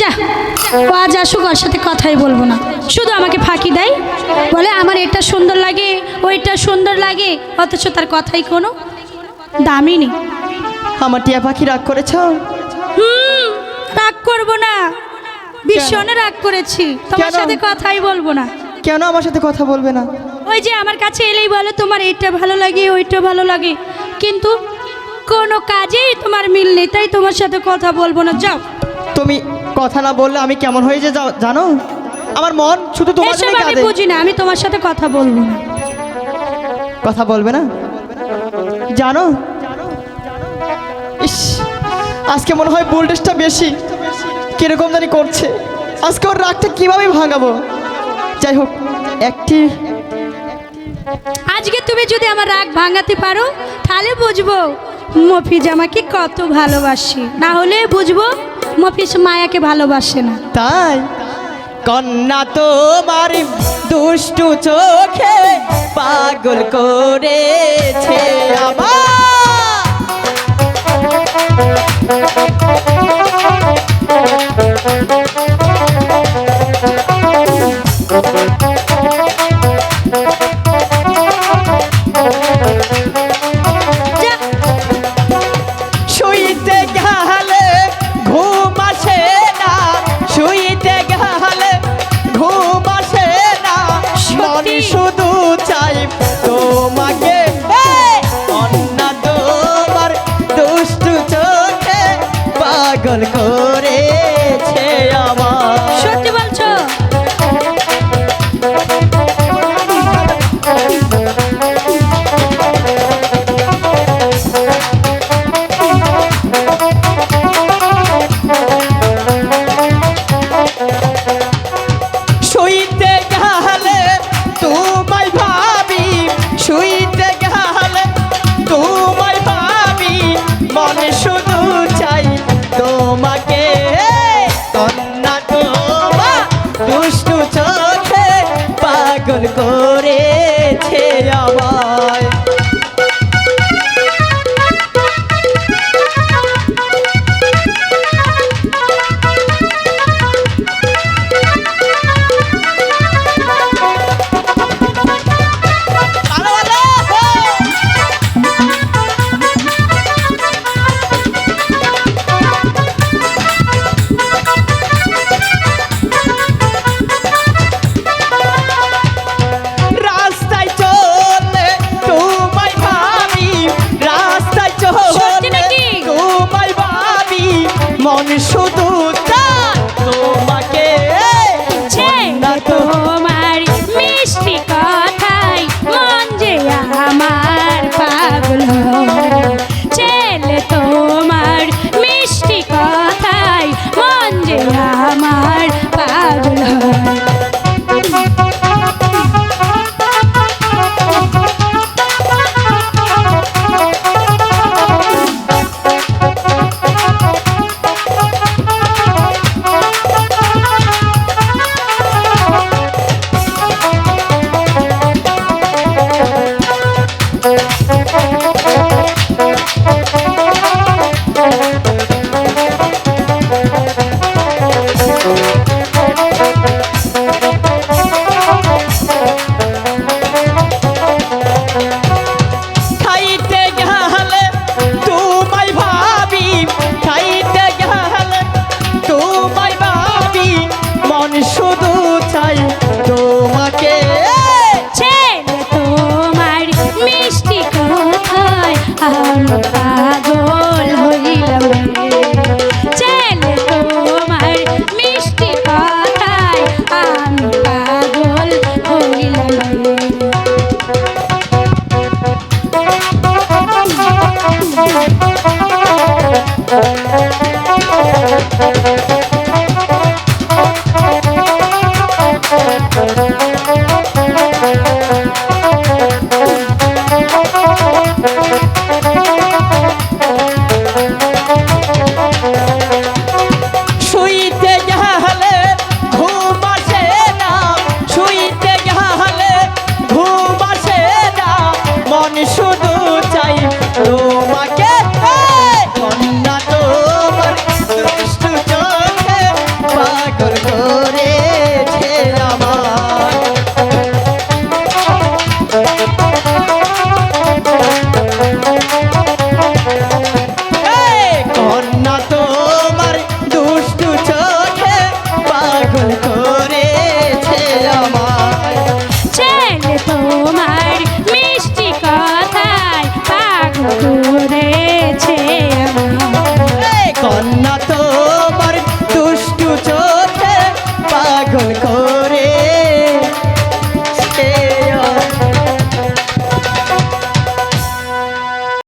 যা ও আজ আসুক ওর সাথে কথাই বলব না। শুধু আমাকে ফাঁকি দেয় বলে আমার এটা সুন্দর লাগে ওইটা সুন্দর লাগে অথচ তার কথাই কোনো দামই নেই। আমার টিয়া পাখি রাগ করেছ? হুম রাগ করব না। ভীষণ রাগ করেছি তোমার সাথে কথাই বলব না। কেন আমার সাথে কথা বলবে না? ওই যে আমার কাছে এলেই বলে তোমার এইটা ভালো লাগে ওইটা ভালো লাগে। কিন্তু কোনো কাজেই তোমার মিল নেই তাই তোমার সাথে কথা বলব না। যাও। তুমি কথা না বললে আমি কেমন হয়ে যে জানো? আমার মন শুধু তোমার জন্যই আমি বুঝি না আমি তোমার সাথে কথা বলব না। কথা বলবে না? জানো? ইস আজকে মনে হয় ভোল্টেজটা বেশি। কীরকম জানি করছে। আজকে ওর রাগটা কীভাবে ভাঙাবো? যাই হোক একটি আজকে তুমি যদি আমার রাগ ভাঙাতে পারো তাহলে বুঝব মফিজ আমাকে কত ভালোবাসি। না হলে বুঝব মফিজ মায়াকে ভালোবাসে না। তাই? কন্যা তোমার দুষ্টু চোখে পাগল করেছে আমার। শুধু চাই তোমাকে। পাগল করেছে